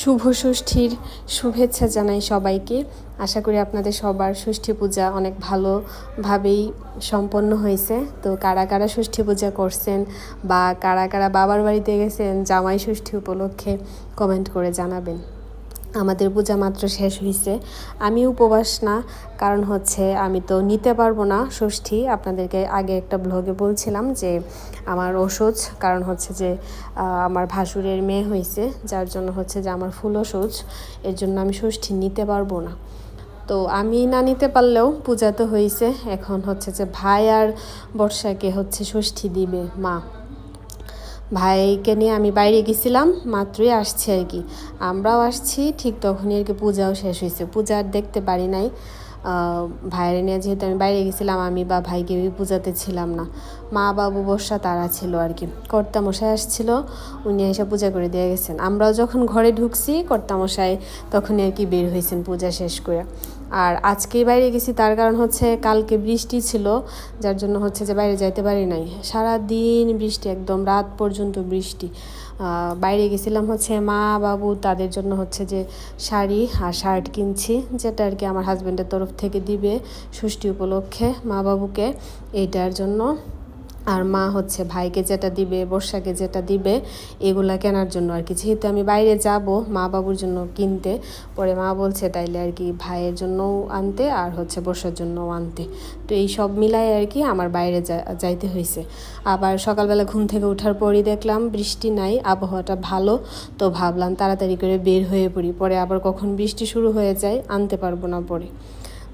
শুভ ষষ্ঠীর শুভেচ্ছা জানাই সবাইকে। আশা করি আপনাদের সবার ষষ্ঠী পূজা অনেক ভালোভাবেই সম্পন্ন হয়েছে। তো কারা কারা ষষ্ঠী পূজা করছেন বা কারা কারা বাবার বাড়িতে গেছেন, জামাই ষষ্ঠী উপলক্ষে কমেন্ট করে জানাবেন। আমাদের পূজা মাত্র শেষ হয়েছে আমি উপবাস না, কারণ হচ্ছে আমি তো নিতে পারব না, ষষ্ঠী। আপনাদেরকে আগে একটা ব্লগে বলছিলাম যে আমার ওষুধ, কারণ হচ্ছে যে আমার ভাসুরের মেয়ে হয়েছে যার জন্য হচ্ছে যে আমার ফুল ওষুধ, এর জন্য আমি ষষ্ঠী নিতে পারব না। তো আমি না নিতে পারলেও পূজা তো হয়েছে এখন হচ্ছে যে ভাই আর বর্ষাকে হচ্ছে ষষ্ঠী দিবে মা। ভাইকে নিয়ে আমি বাইরে গেছিলাম, মাত্রই আসছি আর কি। আমরাও আসছি, ঠিক তখনই আর কি পূজাও শেষ হয়েছে। পূজা আর দেখতে পারি নাই। ভাইয়ের নিয়ে যেহেতু আমি বাইরে গেছিলাম, আমি বা ভাইকে পূজাতে ছিলাম না। মা বাবু বর্ষা তারা ছিল আর কি। কর্তামশাই আসছিল, উনি এসে পূজা করে দিয়ে গেছেন। আমরাও যখন ঘরে ঢুকছি, কর্তামশাই তখনই আর কি বের হয়েছেন পূজা শেষ করে। আর আজকেই বাইরে গেছি, তার কারণ হচ্ছে কালকে বৃষ্টি ছিল, যার জন্য হচ্ছে যে বাইরে যাইতে পারি নাই। সারা দিন বৃষ্টি, একদম রাত পর্যন্ত বৃষ্টি। বাইরে গেছিলাম হচ্ছে মা, বাবু, তাদের জন্য হচ্ছে যে শাড়ি আর শার্ট কিনছি, যেটা আর কি আমার হাজব্যান্ডের তরফ থেকে দিবে ষষ্ঠী উপলক্ষে মা বাবুকে এইটার জন্য। আর মা হচ্ছে ভাইকে যেটা দিবে, বর্ষাকে যেটা দিবে, এগুলা কেনার জন্য আর কি। যেহেতু আমি বাইরে যাব মা বাবুর জন্য কিনতে, পরে মা বলছে তাইলে আর কি ভাইয়ের জন্যও আনতে আর হচ্ছে বর্ষার জন্যও আনতে। তো এই সব মিলাই আর কি আমার বাইরে যাইতে হয়েছে আবার সকালবেলা ঘুম থেকে ওঠার পরই দেখলাম বৃষ্টি নাই, আবহাওয়াটা ভালো, তো ভাবলাম তাড়াতাড়ি করে বের হয়ে পড়ি। পরে আবার কখন বৃষ্টি শুরু হয়ে যায়, আনতে পারব না পরে।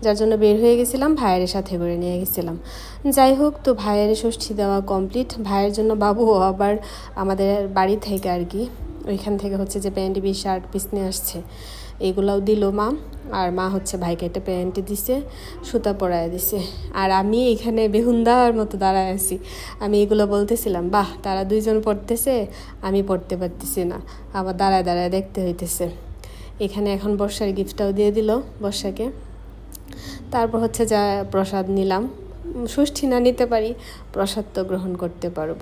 যার জন্য বের হয়ে গেছিলাম, ভাইয়ের সাথে করে নিয়ে গেছিলাম। যাই হোক, তো ভাইয়ের ষষ্ঠী দেওয়া কমপ্লিট ভাইয়ের জন্য বাবু আবার আমাদের বাড়ি থেকে আর কি, ওইখান থেকে হচ্ছে যে প্যান্ট পিস, শার্ট পিস নিয়ে আসছে। এগুলাও দিল মা, আর মা হচ্ছে ভাইকে একটা প্যান্ট দিছে, সুতা পরায় দিছে। আর আমি এখানে বেহুন্দার মতো দাঁড়ায় আছি। আমি এগুলো বলতেছিলাম, বাহ, তারা দুইজন পড়তেছে, আমি পড়তে পারতেছি না। আবার দাঁড়ায় দাঁড়ায় দেখতে হইতেছে। এখানে এখন বর্ষার গিফটটাও দিয়ে দিল বর্ষাকে। তারপর হচ্ছে যা প্রসাদ নিলাম। সুষ্ঠী না নিতে পারি প্রসাদ তো গ্রহণ করতে পারব।